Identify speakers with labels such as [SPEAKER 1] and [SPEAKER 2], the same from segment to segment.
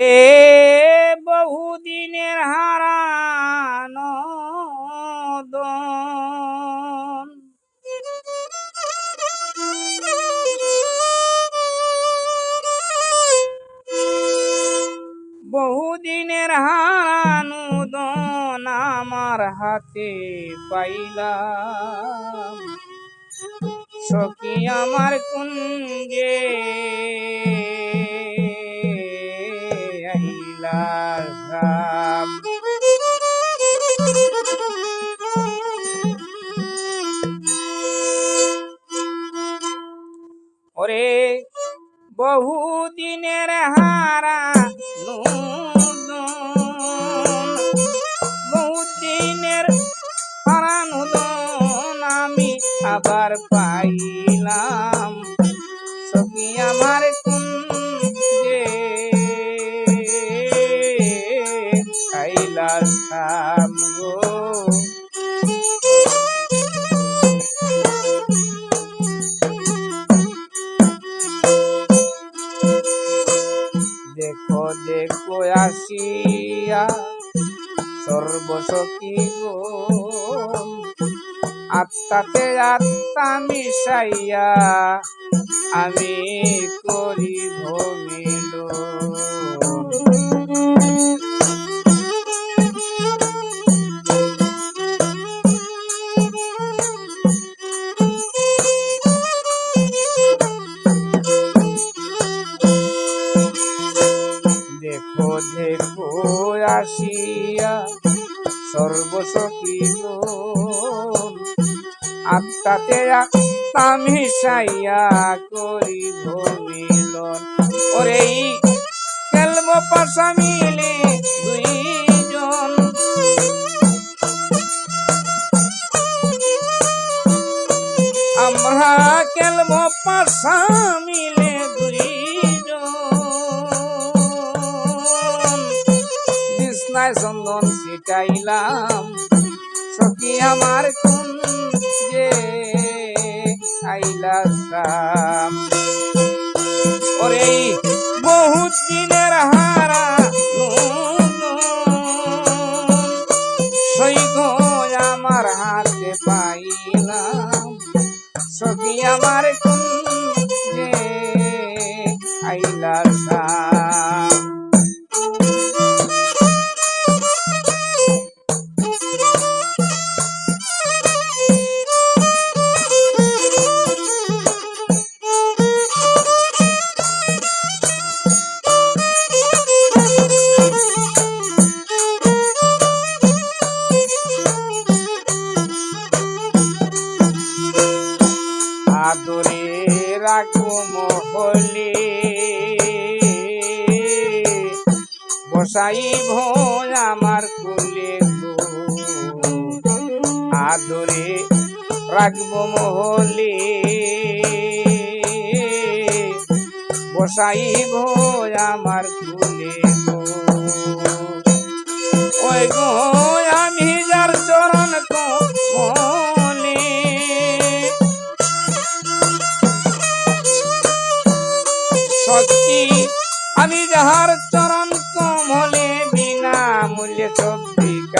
[SPEAKER 1] এ বহুদিনের হারানো দন। বহুদিনের হারানো দন আমার হাতে পাইলাম। সখী আমার কুঞ্জে হারা। আমি আবার পাইলাম। সখী আমার কুঞ্জে আসিয়া সর্বসখী গো আত্মাতে আত্মা মিশাইয়া আমি সর্বসখী আত্মাতে আত্মা মিশাইয়া করিব মিলন। ওরে খেলব পাশা মিলে দুইজন। আমরা খেলব পাশা মিলে দুইজন। বিষ্ণায় চন্দন ছিটাইলাম সখী আমার যে আইলাম ওরে বহুত দিনের হারা সৈগ আমার হাতে পাইলাম, সখী আমার যে আইলাম বসাই ভোজ আমার কুলে আদরে রাখব মহলে। বসাই ভোজ আমার কুলে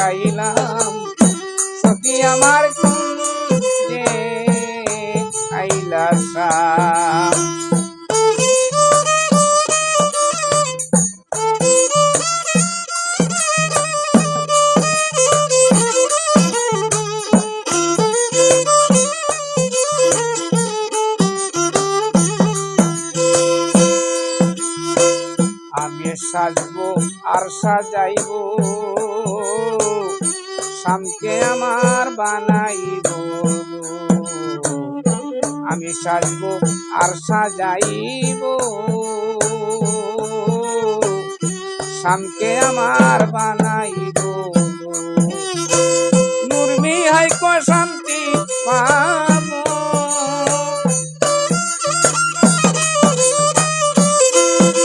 [SPEAKER 1] গাইলাম সত্যি আমার যে আইলা সাজবো আর সাজাইবো। শামকে আমার বানাইব আমি সাজবো আর সাজাইব। শামকে আমার বানাইব মুরমি হাই কো শান্তি পাবো।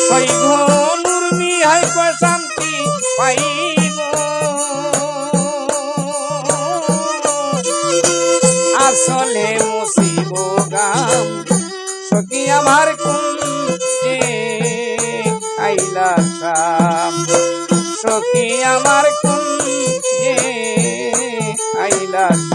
[SPEAKER 1] সৈঘ নুরমি হাই কো শান্তি পাইব 99